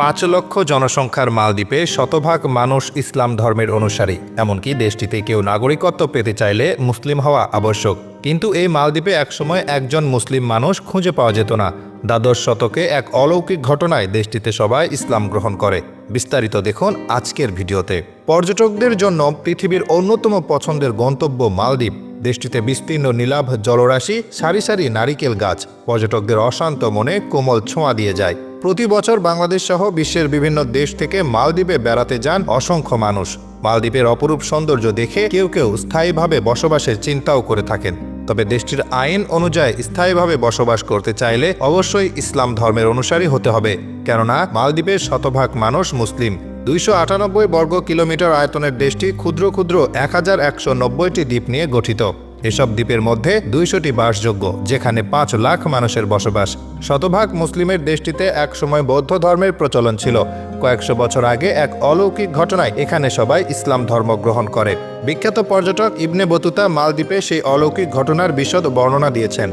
পাঁচ লক্ষ জনসংখ্যার মালদ্বীপে শতভাগ মানুষ ইসলাম ধর্মের অনুসারী, এমনকি দেশটিতে কেউ নাগরিকত্ব পেতে চাইলে মুসলিম হওয়া আবশ্যক। কিন্তু এই মালদ্বীপে একসময় একজন মুসলিম মানুষ খুঁজে পাওয়া যেত না। দ্বাদশ শতকে এক অলৌকিক ঘটনায় দেশটিতে সবাই ইসলাম গ্রহণ করে। বিস্তারিত দেখুন আজকের ভিডিওতে। পর্যটকদের জন্য পৃথিবীর অন্যতম পছন্দের গন্তব্য মালদ্বীপ। দেশটিতে বিস্তীর্ণ নীলাভ জলরাশি, সারি সারি নারিকেল গাছ। পর্যটকদের অশান্ত মনে কোমল ছোঁয়া দিয়ে যায়। প্রতি বছর বাংলাদেশ সহ বিশ্বের বিভিন্ন দেশ থেকে মালদ্বীপে বেড়াতে যান অসংখ্য মানুষ। মালদ্বীপের অপরূপ সৌন্দর্য দেখে কেউ কেউ স্থায়ীভাবে বসবাসের চিন্তাও করে থাকেন। তবে দেশটির আইন অনুযায়ী স্থায়ীভাবে বসবাস করতে চাইলে অবশ্যই ইসলাম ধর্মের অনুসারী হতে হবে। কেননা, মালদ্বীপের শতভাগ মানুষ মুসলিম। দুইশো আটানব্বই বর্গ কিলোমিটার আয়তনের দেশটি ক্ষুদ্র ক্ষুদ্র এক হাজার একশো নব্বইটি দ্বীপ নিয়ে গঠিত। এসব দ্বীপের মধ্যে দুইশোটি বাসযোগ্য, যেখানে পাঁচ লাখ মানুষের বসবাস। শতভাগ মুসলিমের দেশটিতে একসময় বৌদ্ধ ধর্মের প্রচলন ছিল। কয়েকশো বছর আগে এক অলৌকিক ঘটনায় এখানে সবাই ইসলাম ধর্ম গ্রহণ করে। বিখ্যাত পর্যটক ইবনে বতুতা মালদ্বীপে সেই অলৌকিক ঘটনার বিশদ বর্ণনা দিয়েছেন।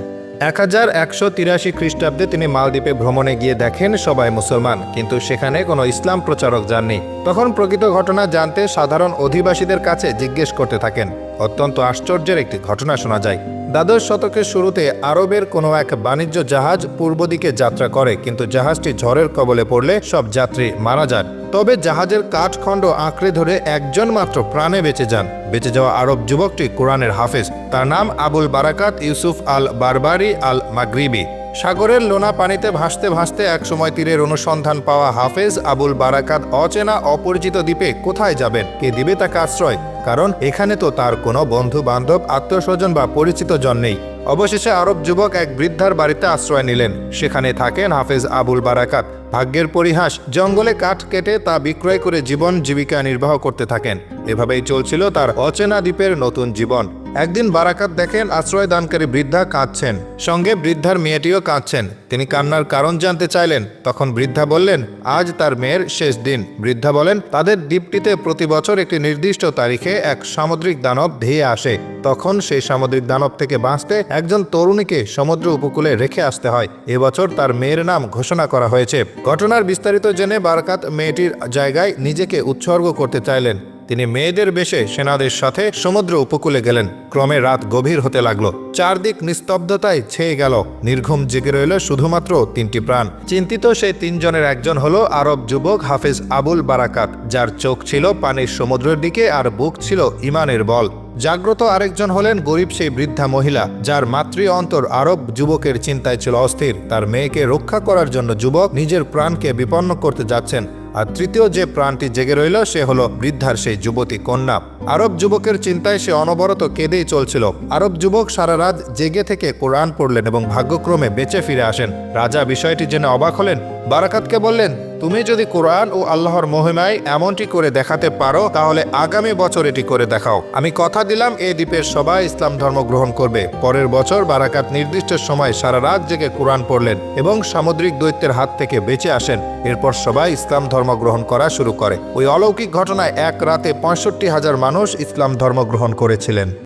এক হাজার একশো তিরাশি খ্রিস্টাব্দে তিনি মালদ্বীপে ভ্রমণে গিয়ে দেখেন সবাই মুসলমান, কিন্তু সেখানে কোনো ইসলাম প্রচারক যাননি। তখন প্রকৃত ঘটনা জানতে সাধারণ অধিবাসীদের কাছে জিজ্ঞেস করতে থাকেন। অত্যন্ত আশ্চর্যের একটি ঘটনা শোনা যায়। দ্বাদশ শতকের শুরুতে আরবের কোনো এক বাণিজ্য জাহাজ পূর্ব দিকে যাত্রা করে, কিন্তু জাহাজটি ঝড়ের কবলে পড়লে সব যাত্রী মারা যান। তবে জাহাজের কাঠখণ্ড আঁকড়ে ধরে একজন মাত্র প্রাণে বেঁচে যান। বেঁচে যাওয়া আরব যুবকটি কোরআনের হাফেজ। তার নাম আবুল বারাকাত ইউসুফ আল বারবারি আল মাগরিবি সাগরের লোনা পানিতে ভাসতে ভাসতে একসময় তীরের অনুসন্ধান পাওয়া হাফেজ আবুল বারাকাত অচেনা অপরিচিত দ্বীপে কোথায় যাবেন? কে দিবে তাকে আশ্রয়? কারণ এখানে তো তার কোনো বন্ধু বান্ধব আত্মীয়স্বজন বা পরিচিত জন নেই। অবশেষে আরব যুবক এক বৃদ্ধার বাড়িতে আশ্রয় নিলেন। সেখানে থাকেন হাফেজ আবুল বারাকাত। ভাগ্যের পরিহাস, জঙ্গলে কাঠ কেটে তা বিক্রয় করে জীবন জীবিকা নির্বাহ করতে থাকেন। এভাবেই চলছিল তার অচেনা দ্বীপের নতুন জীবন। একদিন বারাকাত দেখেন আশ্রয় দানকারী বৃদ্ধা কাঁদছেন। সঙ্গে বৃদ্ধার মেয়েটিও কাঁদছেন। তিনি কান্নার কারণ জানতে চাইলেন। তখন বৃদ্ধা বললেন, আজ তার মেয়ের শেষ দিন। বৃদ্ধা বলেন, তাদের দ্বীপটিতে প্রতি বছর একটি নির্দিষ্ট তারিখে এক সামুদ্রিক দানব ধেয়ে আসে। তখন সেই সামুদ্রিক দানব থেকে বাঁচতে একজন তরুণীকে সমুদ্র উপকূলে রেখে আসতে হয়। এবছর তার মেয়ের নাম ঘোষণা করা হয়েছে। ঘটনার বিস্তারিত জেনে বারাকাত মেয়েটির জায়গায় নিজেকে উৎসর্গ করতে চাইলেন। তিনি মেয়েদের বেশে সেনাদের সাথে সমুদ্র উপকূলে গেলেন। ক্রমে রাত গভীর হতে লাগল। চারদিক নিস্তব্ধতায় ছেয়ে গেল। নির্ঘুম জেগে রইল শুধুমাত্র তিনটি প্রাণ। চিন্তিত সেই তিনজনের একজন হল আরব যুবক হাফেজ আবুল বারাকাত, যার চোখ ছিল পানির সমুদ্রের দিকে আর বুক ছিল ইমানের বল। জাগ্রত আরেকজন হলেন গরিব সেই বৃদ্ধা মহিলা, যার মাতৃ অন্তর আরব যুবকের চিন্তায় ছিল অস্থির। তার মেয়েকে রক্ষা করার জন্য যুবক নিজের প্রাণকে বিপন্ন করতে যাচ্ছেন। আর তৃতীয় যে প্রাণটি জেগে রইল সে হলো বৃদ্ধার সেই যুবতী কন্যা আরব যুবকের চিন্তায় সে অনবরত কেঁদেই চলছিল। আরব যুবক সারা রাত জেগে থেকে কোরআন পড়লেন এবং ভাগ্যক্রমে বেঁচে ফিরে আসেন। রাজা বিষয়টি জেনে অবাক হলেন। বারাকাতকে বললেন, তুমি যদি কোরআন ও আল্লাহর মহিমায় এমনটি করে দেখাতে পারো, তাহলে আগামী বছর এটি করে দেখাও। আমি কথা দিলাম এই দ্বীপের সবাই ইসলাম ধর্ম গ্রহণ করবে। পরের বছর বারাকাত নির্দিষ্ট সময় সারা রাত জেগে কোরআন পড়লেন এবং সামুদ্রিক দৈত্যের হাত থেকে বেঁচে আসেন। এরপর সবাই ইসলাম ধর্ম গ্রহণ করা শুরু করে। ওই অলৌকিক ঘটনায় এক রাতে পঁয়ষট্টি হাজার মানুষ ইসলাম ধর্ম গ্রহণ করেছিলেন।